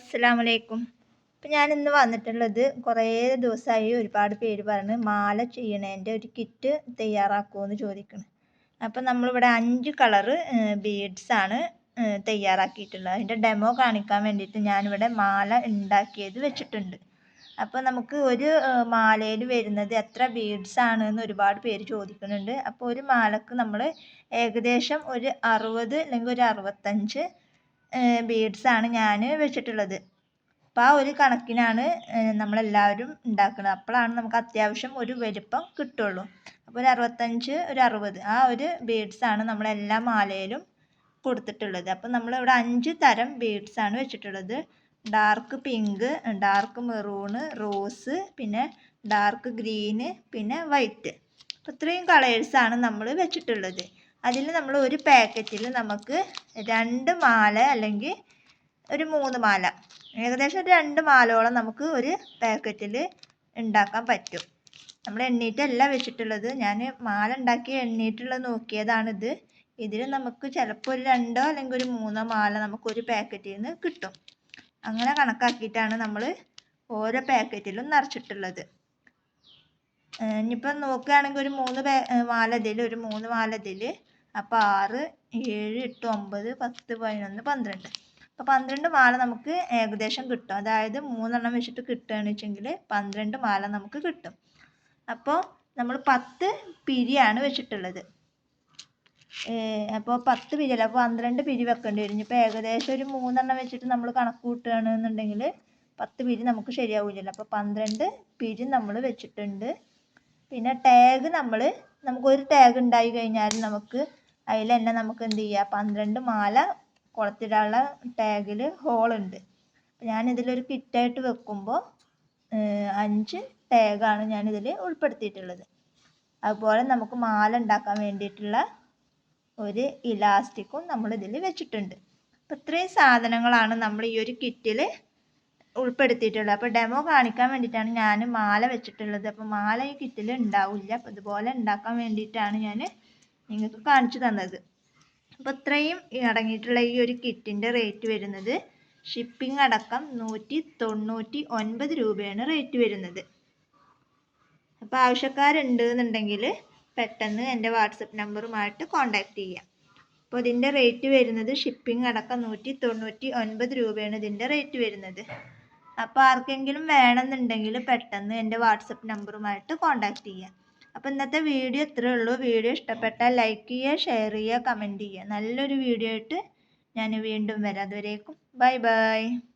അസ്സലാമലൈക്കും. ഇപ്പം ഞാൻ ഇന്ന് വന്നിട്ടുള്ളത് കുറേ ദിവസമായി ഒരുപാട് പേര് പറഞ്ഞ് മാല ചെയ്യണേന്റെ ഒരു കിറ്റ് തയ്യാറാക്കുമോ ചോദിക്കണം. അപ്പം നമ്മളിവിടെ അഞ്ച് കളറ് ബീഡ്സാണ് തയ്യാറാക്കിയിട്ടുള്ളത്. അതിന്റെ ഡെമോ കാണിക്കാൻ വേണ്ടിയിട്ട് ഞാനിവിടെ മാല ഉണ്ടാക്കിയത് വെച്ചിട്ടുണ്ട്. അപ്പോൾ നമുക്ക് ഒരു മാലയിൽ വരുന്നത് എത്ര ബീഡ്സ് ആണ് എന്ന് ഒരുപാട് പേര് ചോദിക്കുന്നുണ്ട്. അപ്പോൾ ഒരു മാലക്ക് നമ്മൾ ഏകദേശം ഒരു അറുപത് അല്ലെങ്കിൽ ഒരു അറുപത്തഞ്ച് ബീഡ്സാണ് ഞാൻ വെച്ചിട്ടുള്ളത്. അപ്പോൾ ആ ഒരു കണക്കിനാണ് നമ്മളെല്ലാവരും ഉണ്ടാക്കുന്നത് അപ്പോഴാണ് നമുക്ക് അത്യാവശ്യം ഒരു വലിപ്പം കിട്ടുള്ളൂ. അപ്പോൾ ഒരു അറുപത്തഞ്ച് ഒരു അറുപത് ആ ഒരു ബീഡ്സാണ് നമ്മളെല്ലാ മാലയിലും കൊടുത്തിട്ടുള്ളത്. അപ്പോൾ നമ്മളിവിടെ അഞ്ച് തരം ബീഡ്സാണ് വെച്ചിട്ടുള്ളത്. Dark pink dark maroon rose പിന്നെ ഡാർക്ക് ഗ്രീന് പിന്നെ വൈറ്റ്. അപ്പോൾ ഇത്രയും കളേഴ്സാണ് നമ്മൾ വെച്ചിട്ടുള്ളത്. അതിൽ നമ്മൾ ഒരു പാക്കറ്റിൽ നമുക്ക് രണ്ട് മാല അല്ലെങ്കിൽ ഒരു മൂന്ന് മാല. ഏകദേശം രണ്ട് മാലയോളം നമുക്ക് ഒരു പാക്കറ്റിൽ ഉണ്ടാക്കാൻ പറ്റും. നമ്മൾ എണ്ണീട്ടല്ല വെച്ചിട്ടുള്ളത്. ഞാൻ മാല ഉണ്ടാക്കി എണ്ണീട്ടുള്ളത് നോക്കിയതാണിത്. ഇതിൽ നമുക്ക് ചിലപ്പോൾ ഒരു രണ്ടോ അല്ലെങ്കിൽ ഒരു മൂന്നോ മാല നമുക്ക് ഒരു പാക്കറ്റിൽ നിന്ന് കിട്ടും. അങ്ങനെ കണക്കാക്കിയിട്ടാണ് നമ്മൾ ഓരോ പാക്കറ്റിലും നിറച്ചിട്ടുള്ളത്. ഇനിയിപ്പം നോക്കുകയാണെങ്കിൽ ഒരു മൂന്ന് മാല ഇതിൽ ഒരു മൂന്ന് വാലതിൽ അപ്പോൾ ആറ് ഏഴ് എട്ട് ഒമ്പത് പത്ത് പതിനൊന്ന് പന്ത്രണ്ട്. അപ്പോൾ പന്ത്രണ്ട് മാല നമുക്ക് ഏകദേശം കിട്ടും. അതായത് മൂന്നെണ്ണം വെച്ചിട്ട് കിട്ടുകയാണെന്ന് വെച്ചെങ്കിൽ പന്ത്രണ്ട് മാല നമുക്ക് കിട്ടും. അപ്പോൾ നമ്മൾ പത്ത് പിരിയാണ് വെച്ചിട്ടുള്ളത്. അപ്പോൾ പത്ത് പിരിയല്ല? അപ്പോൾ പന്ത്രണ്ട് പിരി വെക്കേണ്ടി വരും. ഇപ്പോൾ ഏകദേശം ഒരു മൂന്നെണ്ണം വെച്ചിട്ട് നമ്മൾ കണക്ക് കൂട്ടുകയാണെന്നുണ്ടെങ്കിൽ പത്ത് പിരി നമുക്ക് ശരിയാവില്ലല്ലോ. അപ്പോൾ പന്ത്രണ്ട് പിരി നമ്മൾ വെച്ചിട്ടുണ്ട്. പിന്നെ ടാഗ് നമ്മൾ നമുക്കൊരു ടാഗ് ഉണ്ടായി കഴിഞ്ഞാൽ നമുക്ക് അതിൽ തന്നെ നമുക്ക് എന്ത് ചെയ്യാം? പന്ത്രണ്ട് മാല കുളത്തിടാനുള്ള ടാഗിൽ ഹോളുണ്ട് ഞാനിതിലൊരു കിറ്റായിട്ട് വെക്കുമ്പോൾ അഞ്ച് ടാഗാണ് ഞാനിതിൽ ഉൾപ്പെടുത്തിയിട്ടുള്ളത്. അതുപോലെ നമുക്ക് മാല ഉണ്ടാക്കാൻ വേണ്ടിയിട്ടുള്ള ഒരു ഇലാസ്റ്റിക്കും നമ്മൾ ഇതിൽ വെച്ചിട്ടുണ്ട്. അപ്പോൾ ഇത്രയും സാധനങ്ങളാണ് നമ്മൾ ഈ ഒരു കിറ്റിൽ ഉൾപ്പെടുത്തിയിട്ടുള്ളത്. അപ്പോൾ ഡെമോ കാണിക്കാൻ വേണ്ടിയിട്ടാണ് ഞാൻ മാല വെച്ചിട്ടുള്ളത്. അപ്പോൾ മാല ഈ കിറ്റിൽ ഉണ്ടാവില്ല. അപ്പോൾ ഇതുപോലെ ഉണ്ടാക്കാൻ വേണ്ടിയിട്ടാണ് ഞാൻ നിങ്ങൾക്ക് കാണിച്ചു തന്നത്. അപ്പോൾ ഇത്രയും അടങ്ങിയിട്ടുള്ള ഈ ഒരു കിറ്റിന്റെ റേറ്റ് വരുന്നത് ഷിപ്പിംഗ് അടക്കം നൂറ്റി തൊണ്ണൂറ്റി ഒൻപത് രൂപയാണ് റേറ്റ് വരുന്നത്. അപ്പോൾ ആവശ്യക്കാരുണ്ട് എന്നുണ്ടെങ്കിൽ പെട്ടെന്ന് എന്റെ വാട്സപ്പ് നമ്പറുമായിട്ട് കോൺടാക്റ്റ് ചെയ്യാം. അപ്പോൾ ഇതിന്റെ റേറ്റ് വരുന്നത് ഷിപ്പിംഗ് അടക്കം നൂറ്റി തൊണ്ണൂറ്റി ഒൻപത് രൂപയാണ് ഇതിന്റെ റേറ്റ് വരുന്നത്. അപ്പോൾ ആർക്കെങ്കിലും വേണമെന്നുണ്ടെങ്കിൽ പെട്ടെന്ന് എന്റെ വാട്സപ്പ് നമ്പറുമായിട്ട് കോൺടാക്റ്റ് ചെയ്യാം. അപ്പോൾ ഇന്നത്തെ വീഡിയോ ഇത്രയേ ഉള്ളൂ. വീഡിയോ ഇഷ്ടപ്പെട്ടാൽ ലൈക്ക് ചെയ്യുക ഷെയർ ചെയ്യുക കമന്റ് ചെയ്യുക. നല്ലൊരു വീഡിയോ ആയിട്ട് ഞാൻ വീണ്ടും വരാം. അതുവരേക്കും. Bye bye